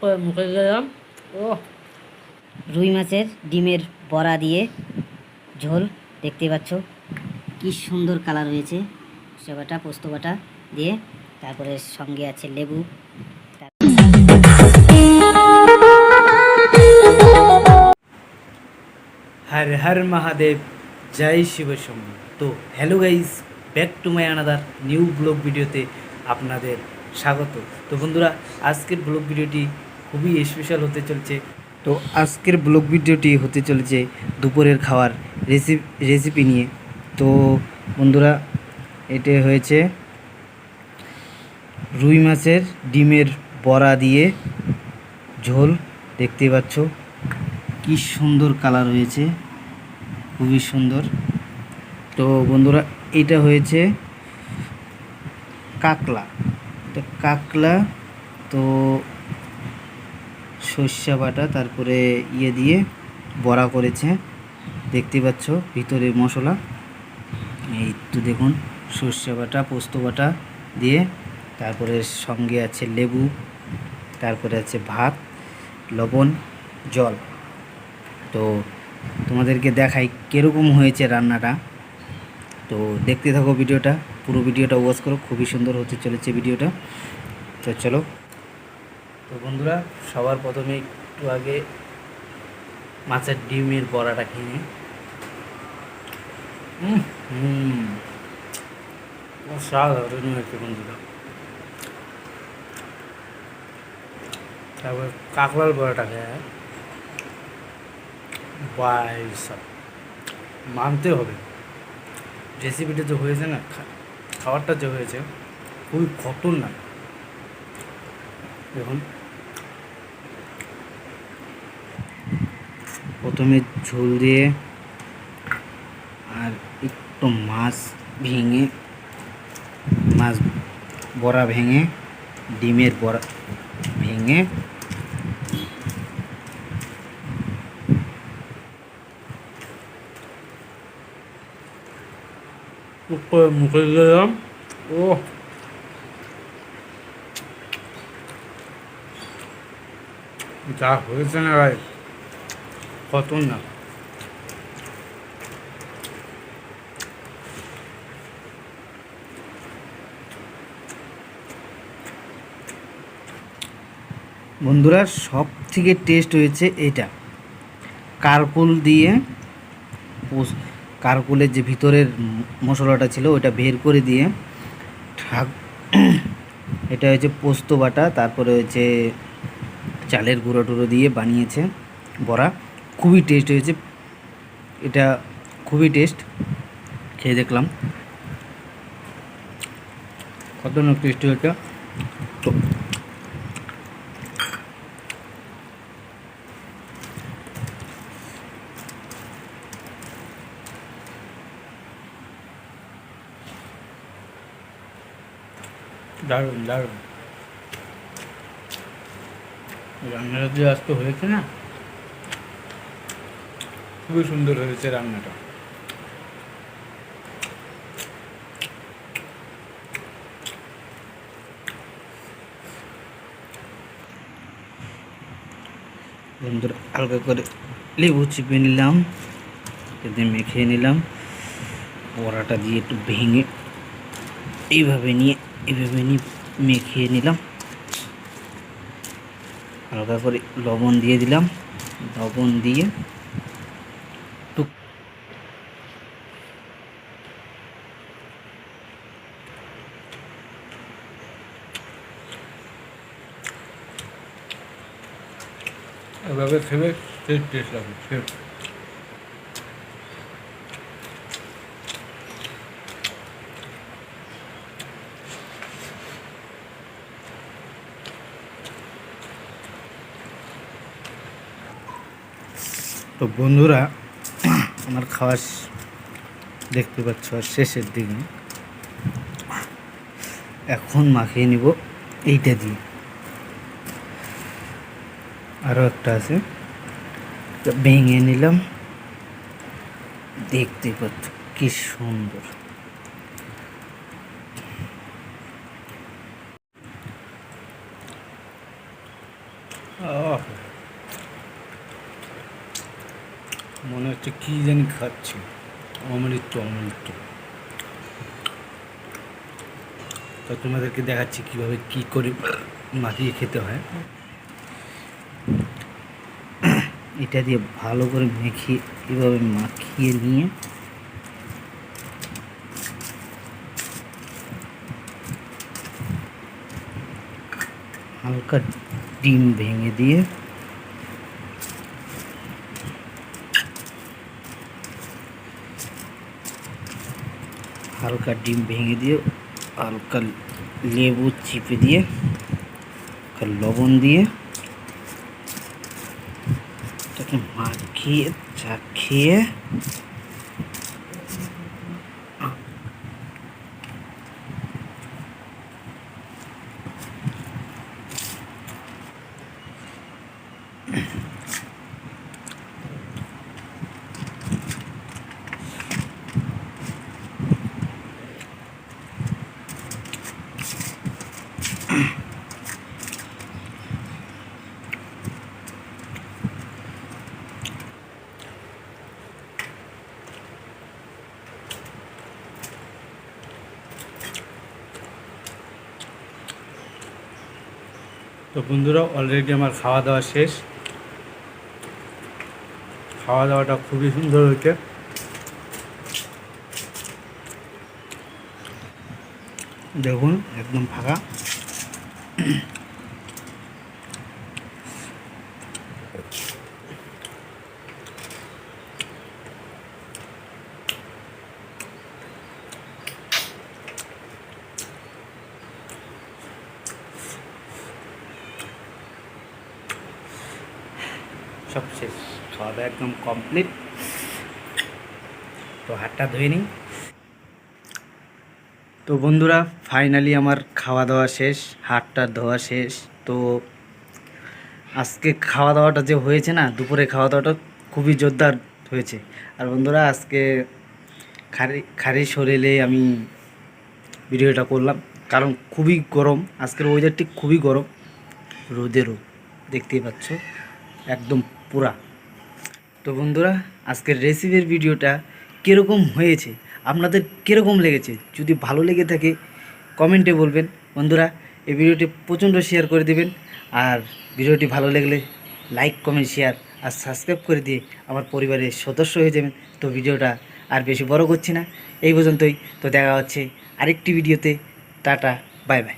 করে মুখে গেলাম ও রুই মাছের ডিমের বড়া দিয়ে ঝোল দেখতে পাচ্ছ কি সুন্দর কালার হয়েছে। সেবাটা পোস্ত বাটা দিয়ে তারপরে সঙ্গে আছে লেবু। হর হর মহাদেব জয় শিব শম্ভু। তো hello guys back to my another new blog ভিডিওতে আপনাদের স্বাগত। তো বন্ধুরা, আজকের ব্লগ ভিডিওটি খুবই স্পেশাল হতে চলছে। তো আজকের ব্লগ ভিডিওটি হতে চলেছে দুপুরের খাওয়ার রেসিপি রেসিপি নিয়ে। তো বন্ধুরা এটা হয়েছে রুই মাছের ডিমের বড়া দিয়ে ঝোল। দেখতে পাচ্ছ, কি সুন্দর কালার হয়েছে, খুবই সুন্দর। তো বন্ধুরা, এটা হয়েছে কাকলা এটা কাকলা, তো সর্ষা বাটা, তারপরে ইয়ে দিয়ে বড়া করেছে। দেখতে পাচ্ছ ভিতরে মশলা। এই তো দেখুন, সর্ষে বাটা, পোস্ত বাটা দিয়ে। তারপরে সঙ্গে আছে লেবু, তারপরে আছে ভাত, লবণ, জল। তো তোমাদেরকে দেখাই কীরকম হয়েছে রান্নাটা। তো দেখতে থাকো ভিডিওটা। পুরো ভিডিওটা ওয়াচ করো, খুবই সুন্দর হতে চলেছে ভিডিওটা। তো চলো। তো বন্ধুরা, সবার প্রথমে একটু আগে মাছের ডিমের বড়াটা খেয়ে নিই হুম। হয়েছে বন্ধুরা। তারপর কাকলার বড়াটা খেয়ে মানতে হবে। রেসিপিটা তো হয়েছে না খাবারটা যে হয়েছে, খুবই খতরনাক। দেখুন। প্রথমে ঝোল দিয়ে আর একটু মাছ ভেঙে, মাছ বড়া ভেঙে, ডিমের বড়া ভেঙে উপরে মুখে গেলাম ও যা হয়েছে না ভাই কত না। বন্ধুরা সব থেকে টেস্ট হয়েছে এটা। কারকুল দিয়ে কারকুলের যে ভিতরের মশলাটা ছিল ওটা বের করে দিয়ে ঠাক এটা হয়েছে পোস্ত বাটা, তারপরে হয়েছে চালের গুঁড়ো টুড়ো দিয়ে বানিয়েছে বড়া। খুবই টেস্ট হয়েছে। এটা খুবই টেস্ট খেয়ে দেখলাম। না টেস্ট হয়েছে? দারুণ দারুণ। রান্নাটা যে আজকে হয়েছে না? খুবই সুন্দর হয়েছে রান্নাটা। বন্ধুরা হালকা করে লেবু চিপে নিলাম এতে মেখে নিলাম। বড়াটা দিয়ে একটু ভেঙে এইভাবে নিয়ে এইভাবে নিয়ে মেখে নিলাম। হালকা করে লবণ দিয়ে দিলাম। লবণ দিয়ে এভাবে খেলে টেস্ট লাগবে তো বন্ধুরা, আমার খাওয়া দেখতে পাচ্ছ, আর শেষের দিকে। এখন মাখিয়ে নিব এইটা দিয়ে। আরও একটা আছে ভেঙে নিলাম। দেখতে পাচ্ছ, কি সুন্দর। আহ! মনে হচ্ছে কি জানি খাচ্ছি। অমৃত অমৃত। তো তোমাদেরকে দেখাচ্ছি কীভাবে কি করে মাখিয়ে খেতে হয়। এটা দিয়ে ভালো করে মেখে এভাবে মাখিয়ে নিয়ে হালকা ডিম ভেঙে দিয়ে হালকা ডিম ভেঙে দিয়ে হালকা লেবু চিপে দিয়ে হালকা লবণ দিয়ে এটাকে মাখিয়ে চাখিয়ে তো বন্ধুরা অলরেডি আমার খাওয়া দাওয়া শেষ। খাওয়া দাওয়াটা খুবই সুন্দর হয়েছে। দেখুন, একদম ফাঁকা। সব শেষ। খাওয়া দাওয়া একদম কমপ্লিট তো হাতটা ধুয়ে নিই। তো বন্ধুরা ফাইনালি আমার খাওয়া দাওয়া শেষ, হাতটা ধোয়া শেষ। তো আজকে খাওয়া দাওয়াটা যে হয়েছে না, দুপুরে খাওয়া দাওয়াটা খুবই জোরদার হয়েছে। আর বন্ধুরা, আজকে খারি খারি শরীরে আমি ভিডিওটা করলাম। কারণ খুবই গরম, আজকের ওয়েদারটি খুবই গরম। রোদেরও দেখতেই পাচ্ছ। একদম পুরা। তো বন্ধুরা, আজকের রেসিপির ভিডিওটা কীরকম হয়েছে, আপনাদের কীরকম লেগেছে, যদি ভালো লেগে থাকে কমেন্টে বলবেন। বন্ধুরা, এই ভিডিওটি প্রচণ্ড শেয়ার করে দেবেন, আর ভিডিওটি ভালো লাগলে লাইক কমেন্ট শেয়ার আর সাবস্ক্রাইব করে দিয়ে আমার পরিবারের সদস্য হয়ে যাবেন। তো ভিডিওটা আর বেশি বড় করছি না, এই পর্যন্তই। তো দেখা হচ্ছে আরেকটি ভিডিওতে। Tata bye bye